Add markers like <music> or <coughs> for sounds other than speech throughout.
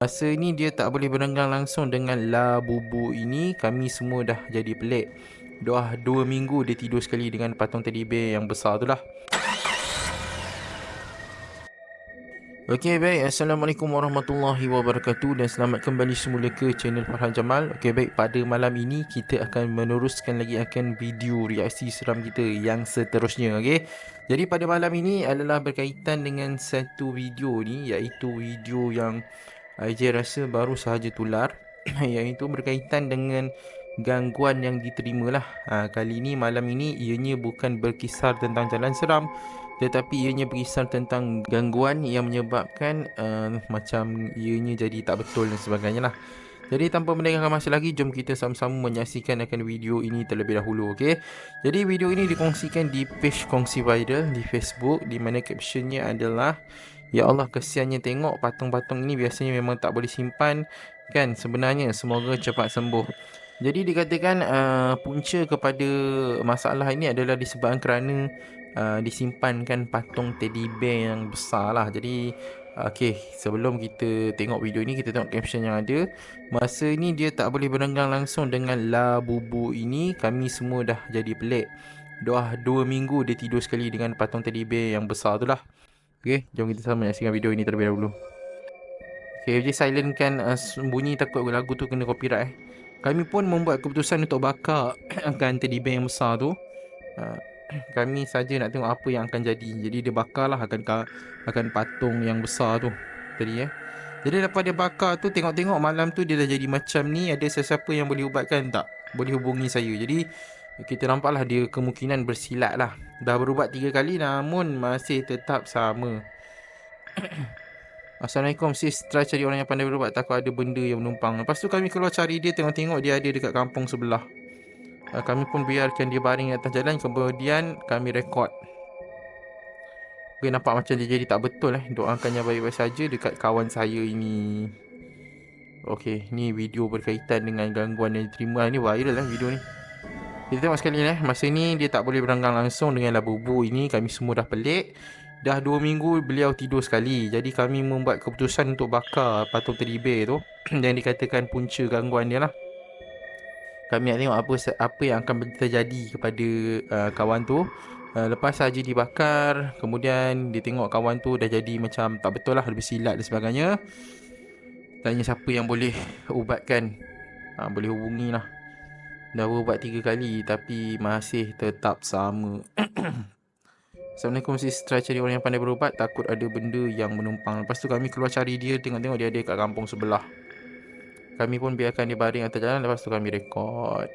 Masa ni dia tak boleh berenggang langsung dengan La Bubu ini. Kami semua dah jadi pelik. Dah dua minggu dia tidur sekali dengan patung teddy bear yang besar tu lah. Okey baik. Assalamualaikum warahmatullahi wabarakatuh Dan selamat kembali semula ke channel Farhan Jamal. Okey baik. Pada malam ini kita akan meneruskan lagi akan video reaksi seram kita yang seterusnya okey? Jadi pada malam ini adalah berkaitan dengan satu video ni Iaitu video yang IJ rasa baru sahaja tular. <clears throat> Iaitu berkaitan dengan gangguan yang diterima lah ha, kali ini malam ini ianya bukan berkisar tentang jalan seram tetapi ianya berkisar tentang gangguan yang menyebabkan uh, macam ianya jadi tak betul dan sebagainya lah. Jadi tanpa mendengarkan masa lagi jom kita sama-sama menyaksikan akan video ini terlebih dahulu okey jadi video ini dikongsikan di page kongsi viral di Facebook di mana captionnya adalah Ya Allah kesiannya tengok patung-patung ini biasanya memang tak boleh simpan kan sebenarnya semoga cepat sembuh. Jadi dikatakan uh, punca kepada masalah ini adalah disebabkan kerana uh, disimpankan patung teddy bear yang besar lah. Jadi okey sebelum kita tengok video ini kita tengok caption yang ada. Masa ni dia tak boleh berenggang langsung dengan La Bubu ini kami semua dah jadi pelik. Dah dua minggu dia tidur sekali dengan patung teddy bear yang besar tu lah. Okay, jom kita sama menyaksikan video ini terlebih dahulu. Okay, FJ silentkan uh, bunyi takut lagu tu kena copyright eh. Kami pun membuat keputusan untuk bakar akan <coughs> teddy bear yang besar tu. Uh, <coughs> kami saja nak tengok apa yang akan jadi. Jadi dia bakarlah akan akan patung yang besar tu tadi eh. Jadi lepas dia bakar tu tengok-tengok malam tu dia dah jadi macam ni ada sesiapa yang boleh ubatkan tak? Boleh hubungi saya. Jadi kita nampaklah dia kemungkinan bersilat lah. Dah berubat tiga kali namun masih tetap sama. <coughs> Assalamualaikum sis. Try cari orang yang pandai berubat. Takut ada benda yang menumpang. Lepas tu kami keluar cari dia Tengok-tengok dia ada dekat kampung sebelah. Uh, Kami pun biarkan dia baring di atas jalan. Kemudian kami rekod. Okay, nampak macam dia jadi tak betul eh. Doakan yang baik-baik saja dekat kawan saya ini. Okay, ni video berkaitan dengan gangguan yang diterima. Ini viral lah video ni kita tengok sekali eh. Masa ni dia tak boleh beranggang langsung dengan labu-bu ini. Kami semua dah pelik. Dah 2 minggu beliau tidur sekali. Jadi kami membuat keputusan untuk bakar patung bear tu. <clears throat> Yang dikatakan punca gangguan dia lah. Kami nak tengok apa apa yang akan terjadi kepada uh, kawan tu. Uh, Lepas saja dibakar Kemudian dia tengok kawan tu dah jadi macam tak betul lah Lebih silat dan sebagainya. Tanya siapa yang boleh ubatkan. Uh, Boleh hubungi lah Dah berubat tiga kali tapi masih tetap sama. <coughs> Assalamualaikum sis. Try cari orang yang pandai berubat. Takut ada benda yang menumpang. Lepas tu kami keluar cari dia. Tengok-tengok dia ada kat kampung sebelah. Kami pun biarkan dia baring atas jalan. Lepas tu kami rekod.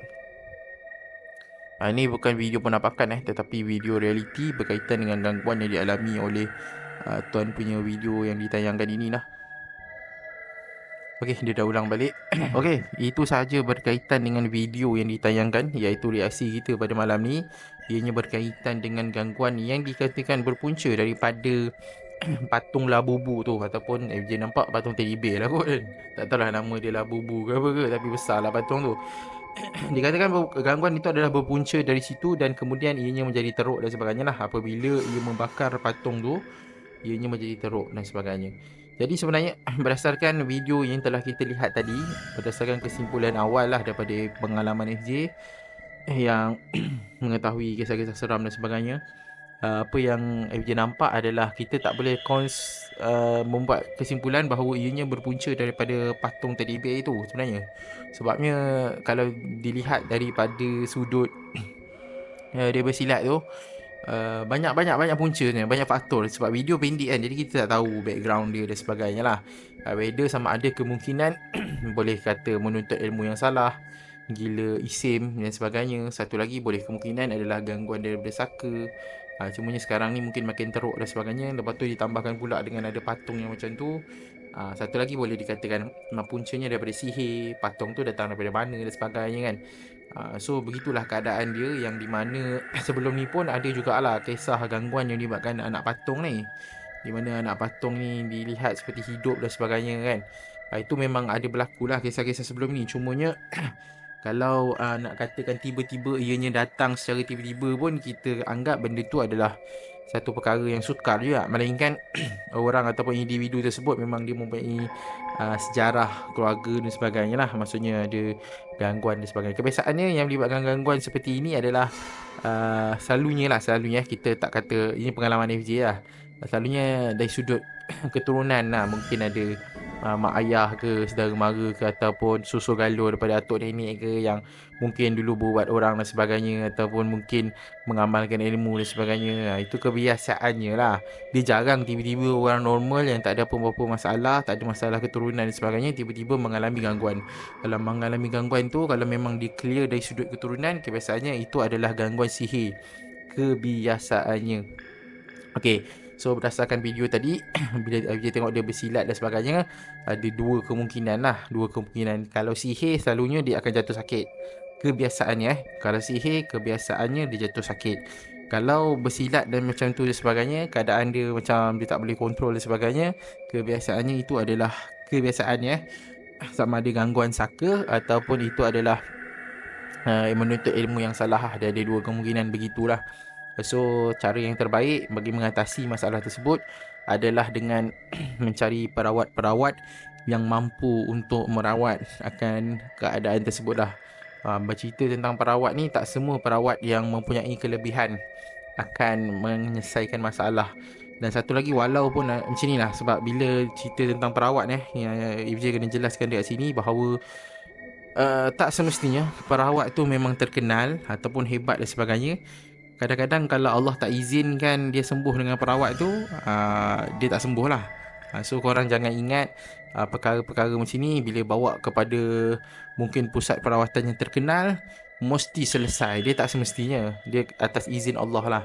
Ha, Ini bukan video penampakan eh. Tetapi video reality Berkaitan dengan gangguan yang dialami oleh uh, Tuan punya video yang ditayangkan ini lah Okey, dia dah ulang balik. <clears throat> Okey, itu sahaja berkaitan dengan video yang ditayangkan iaitu reaksi kita pada malam ni. Ianya berkaitan dengan gangguan yang dikatakan berpunca daripada <clears throat> patung labubu tu ataupun FJ nampak patung teddy bear lah kot. <laughs> Tak tahu lah nama dia labubu ke apa ke tapi besar lah patung tu. <clears throat> Dikatakan gangguan itu adalah berpunca dari situ dan kemudian ianya menjadi teruk dan sebagainya lah apabila ia membakar patung tu ianya menjadi teruk dan sebagainya. Jadi sebenarnya <clears throat> berdasarkan video yang telah kita lihat tadi Berdasarkan kesimpulan awal lah daripada pengalaman FJ Yang <clears throat> mengetahui kisah-kisah seram dan sebagainya uh, Apa yang FJ nampak adalah kita tak boleh cons, uh, membuat kesimpulan bahawa ianya berpunca daripada patung teddy bear itu sebenarnya. Sebabnya kalau dilihat daripada sudut uh, <clears throat> dia bersilat tu Uh, banyak banyak punca ni banyak faktor. Sebab video pendek kan jadi kita tak tahu background dia dan sebagainya lah. Uh, whether sama ada kemungkinan <clears throat> boleh kata menuntut ilmu yang salah gila isim dan sebagainya. Satu lagi boleh kemungkinan adalah gangguan daripada saka. Uh, cumanya sekarang ni mungkin makin teruk dan sebagainya. Lepas tu ditambahkan pula dengan ada patung yang macam tu. Uh, satu lagi boleh dikatakan puncanya daripada sihir patung tu datang daripada mana dan sebagainya kan Uh, so begitulah keadaan dia yang di mana sebelum ni pun ada juga lah kisah gangguan yang dibuatkan anak patung ni. Di mana anak patung ni dilihat seperti hidup dan sebagainya kan? Uh, itu memang ada berlaku lah kisah-kisah sebelum ni. Cumanya <clears throat> kalau uh, nak katakan tiba-tiba ianya datang secara tiba-tiba pun kita anggap benda tu adalah satu perkara yang sukar juga. Melainkan <clears throat> orang ataupun individu tersebut memang dia mempunyai uh, sejarah keluarga dan sebagainya lah. Maksudnya ada gangguan dan sebagainya. Kebiasaannya yang melibatkan gangguan seperti ini adalah uh, selalunya lah selalunya. Kita tak kata ini pengalaman FJ lah. Selalunya dari sudut <coughs> keturunan lah. Mungkin ada uh, mak ayah ke saudara mara ke ataupun susu galur daripada atuk nenek ke yang mungkin dulu buat orang dan sebagainya ataupun mungkin mengamalkan ilmu dan sebagainya. Uh, itu kebiasaannya lah. Dia jarang tiba-tiba orang normal yang tak ada apa-apa masalah tak ada masalah keturunan dan sebagainya tiba-tiba mengalami gangguan. Kalau mengalami gangguan tu kalau memang di clear dari sudut keturunan kebiasaannya itu adalah gangguan sihir. Kebiasaannya. Okey, So berdasarkan video tadi <clears throat> Bila kita tengok dia bersilat dan sebagainya Ada dua kemungkinan lah. Dua kemungkinan. Kalau sihir selalunya dia akan jatuh sakit. Kebiasaannya eh. Kalau sihir kebiasaannya dia jatuh sakit. Kalau bersilat dan macam tu dan sebagainya Keadaan dia macam dia tak boleh kontrol dan sebagainya Kebiasaannya itu adalah Kebiasaannya eh. Sama ada gangguan saka Ataupun itu adalah uh, Menuntut ilmu yang salah. Ada dua kemungkinan begitulah So cara yang terbaik bagi mengatasi masalah tersebut adalah dengan <clears throat> mencari perawat-perawat yang mampu untuk merawat akan keadaan tersebut lah. Uh, bercerita tentang perawat ni tak semua perawat yang mempunyai kelebihan akan menyelesaikan masalah. Dan satu lagi walaupun uh, macam ni lah sebab bila cerita tentang perawat eh yang IFJ kena jelaskan dekat sini bahawa uh, tak semestinya perawat tu memang terkenal ataupun hebat dan sebagainya kadang-kadang kalau Allah tak izinkan dia sembuh dengan perawat tu uh, dia tak sembuh lah. Uh, so korang jangan ingat uh, perkara-perkara macam ni bila bawa kepada mungkin pusat perawatan yang terkenal mesti selesai. Dia tak semestinya. Dia atas izin Allah lah.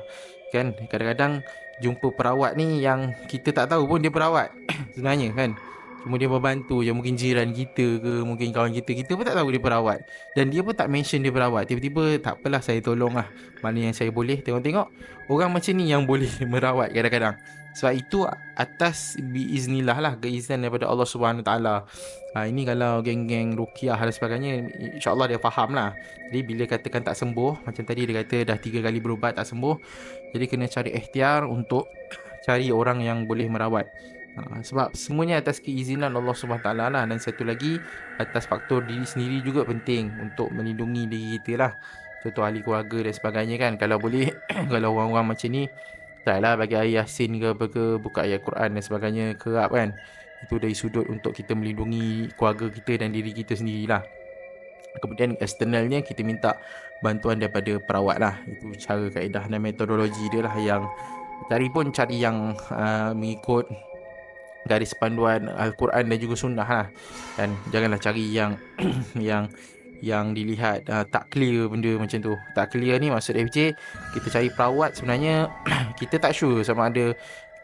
Kan? Kadang-kadang jumpa perawat ni yang kita tak tahu pun dia perawat <coughs> sebenarnya kan Cuma dia membantu je Mungkin jiran kita ke Mungkin kawan kita Kita pun tak tahu dia perawat. Dan dia pun tak mention dia perawat. Tiba-tiba tak apalah saya tolong lah. Mana yang saya boleh. Tengok-tengok Orang macam ni yang <laughs> boleh merawat kadang-kadang. Sebab itu atas biiznillah lah Keizinan daripada Allah SWT ha, Ini kalau geng-geng rukiah dan sebagainya InsyaAllah dia faham lah. Jadi bila katakan tak sembuh Macam tadi dia kata dah tiga kali berubat tak sembuh Jadi kena cari ikhtiar untuk Cari orang yang boleh merawat Ha, sebab semuanya atas keizinan Allah SWT lah. Dan satu lagi atas faktor diri sendiri juga penting untuk melindungi diri kita lah. Contoh ahli keluarga dan sebagainya kan. Kalau boleh <clears throat> kalau orang-orang macam ni tak lah bagi ayah yasin ke apa ke buka ayat Quran dan sebagainya kerap kan. Itu dari sudut untuk kita melindungi keluarga kita dan diri kita sendirilah kemudian eksternalnya kita minta bantuan daripada perawat lah. Itu cara kaedah dan metodologi dia lah yang cari pun cari yang uh, mengikut garis panduan Al-Quran dan juga sunnah lah. Dan janganlah cari yang <clears throat> yang yang dilihat uh, tak clear benda macam tu. Tak clear ni maksud FJ kita cari perawat sebenarnya <clears throat> kita tak sure sama ada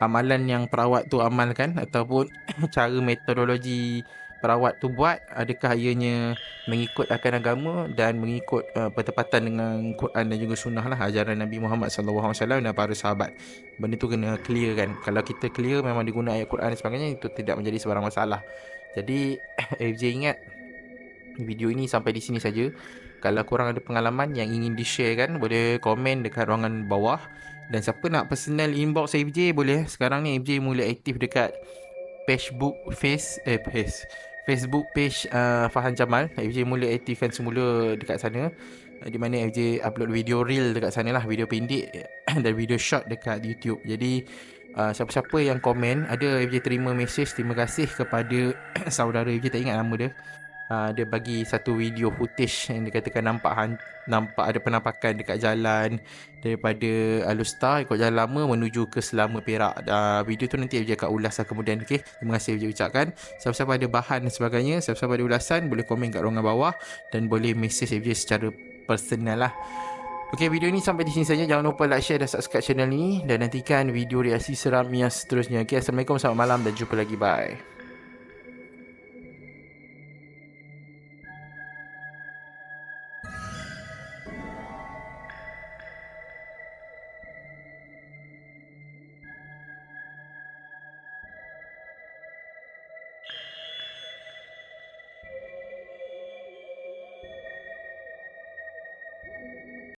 amalan yang perawat tu amalkan ataupun <clears throat> cara metodologi perawat tu buat adakah ianya mengikut akan agama dan mengikut uh, bertepatan dengan Quran dan juga sunnah lah ajaran Nabi Muhammad SAW dan para sahabat? Benda tu kena clear kan? Kalau kita clear memang diguna ayat Quran dan sebagainya itu tidak menjadi sebarang masalah. Jadi <coughs> FJ ingat video ini sampai di sini saja. Kalau korang ada pengalaman yang ingin di share kan boleh komen dekat ruangan bawah. Dan siapa nak personal inbox FJ boleh. Sekarang ni FJ mula aktif dekat Facebook face eh face Facebook page uh, Fahan Jamal. FJ mula aktifkan semula dekat sana. Uh, di mana FJ upload video real dekat sana lah video pendek <coughs> dan video short dekat YouTube. Jadi uh, siapa-siapa yang komen ada FJ terima message terima kasih kepada <coughs> saudara FJ tak ingat nama dia uh, dia bagi satu video footage yang dikatakan nampak nampak ada penampakan dekat jalan daripada Alustar ikut jalan lama menuju ke Selama Perak. Uh, video tu nanti FJ akan ulas lah kemudian. Okay? Terima kasih FJ ucapkan. Siapa-siapa ada bahan dan sebagainya, siapa-siapa ada ulasan, boleh komen kat ruangan bawah dan boleh message FJ secara personal lah. Okay, video ni sampai di sini saja. Jangan lupa like, share dan subscribe channel ni. Dan nantikan video reaksi seram yang seterusnya. Okay, Assalamualaikum, selamat malam dan jumpa lagi. Bye.